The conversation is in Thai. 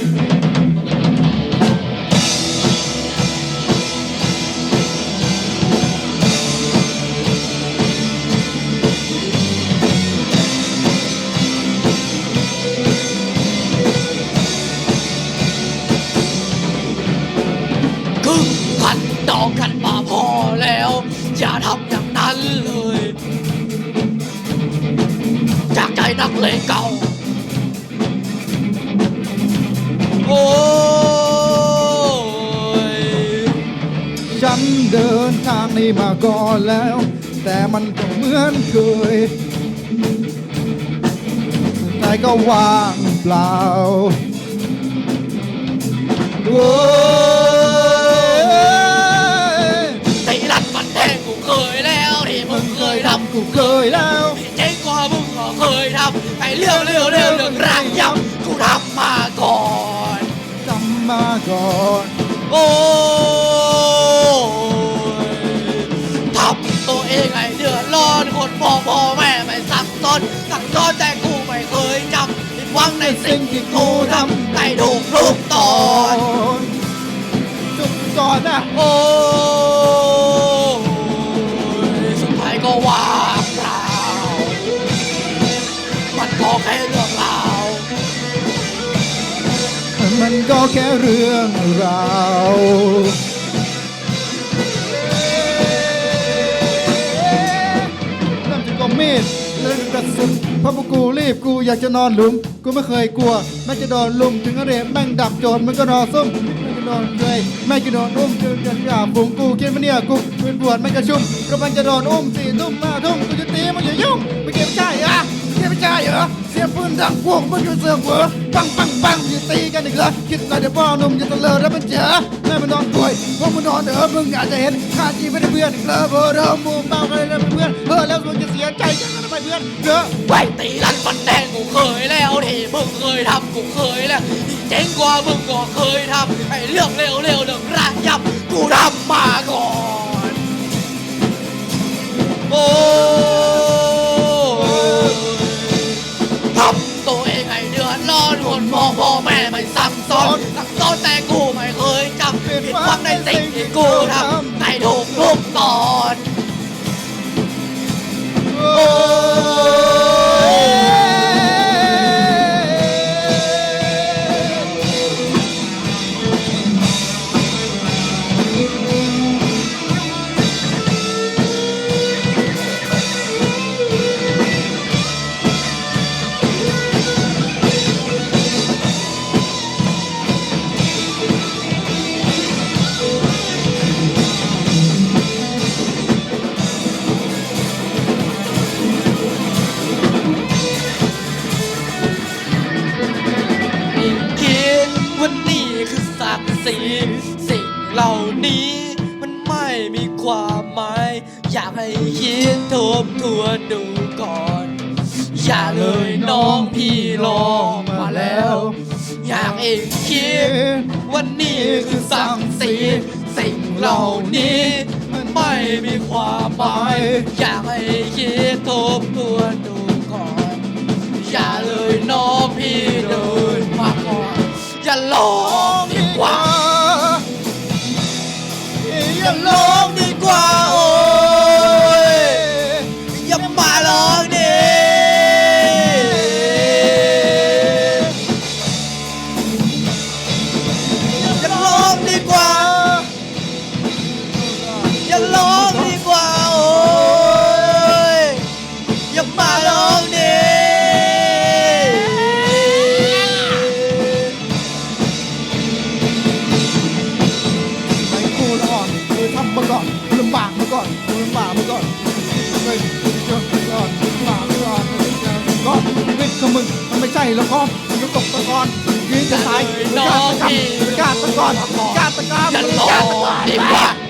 คือขันดองกันมาพอแล้ว อย่าทำอย่างนั้นเลย จากใจนักเลงเก่า โอ้ยฉันเดินทางนี้มาก่อนแล้ว แต่มันก็เหมือนเคยแต่ก็ว่างเปล่าโอ้ยตีรันฟันแทงกูเคยแล้วที่มึงเคยทำกูเคยแล้ว เจ๊งกว่ามึงก็เคยทำไอ้เลี้ยวเลี้ยวเลี้ยวเรื่องรางยำกูทำมาก่อน มาก่อนโอ้ยทำตัวเองให้เดือดร้อนคนพ่อพ่อแม่ไม่สั่งสอนสั่งสอนแต่กูไม่เคยจำผิดหวังในสิ่งที่กูทำได้ถูกทุกตอนจุดก่อนนะโอ้ ก็แค่เรื่องราวเริ่มจากกองมีดเริ่มจากกระสุนเพราะพวกกูรีบกูอยากจะนอนหลุม กูไม่เคยกลัวแม่จะโดนลุมถึงกระเรแม่งดับโจรมันก็รอซุ่มแม่จะโดนเลยแม่จะโดนอุ้มจนจะหยาบบุงกูกินมาเนี่ยกูเป็นปวดแม่งจะชุ่มกำลังจะโดนอุ้มสี่ทุ่มห้าทุ่มกูจะตีมันอย่ายุ่งไม่เก็บใช่อเก็บไม่ใช่เหรอเสียงปืนดังพวกมันอยู่เสือกเหวปังปังปังอย่าตีกันอีกเหรอคิดอะไรเดี๋ยวพ่อหนุ่มจะตะเลิดแล้วมันเจอแม่มันนอนป่วยพวกมันนอนเด้อมึงอาจจะเห็นข้าจีไม่ได้เพื่อนเกลอเบอร์เดิมมูเมากันเลยเพื่อนเออแล้วมึงจะเสียใจจังทำไมเพื่อนเด้อไว้ตีรันฟันแทงกูเคยแล้วที่มึงเคยทำกูเคยแล้วเจ๋งกว่ามึงก็เคยทำไอ้เรื่องเร็วเร็วๆเรื่องรากยับกูทำมาก่อนีสิ่งเหล่านี้ มันไม่มีความหมาย อยากให้คิดทบทวนดูก่อน อย่าเลยน้องพี่ลองมาแล้ว อยากเองคิดว่านี่คือศักดิ์ศรีสิ่งเหล่านี้ มันไม่มีความหมาย อยากให้คิดทบท อย่ กูละอ่อนกูทำมาก่อนกูลำบากมาก่อนกูลำบากมาก่อนเฮ้ยกูจะเจอมาก่อนกูลำบากมาก่อนก่อนชีวิตของมึงมันไม่ใช่ละครมึงก็ตกตะกอนยืนจะตายมึงกล้าตะกำมึงกล้าตะกอนมึงกล้าตะกำอย่ามึงลกล้าอตะกองนดีกว่า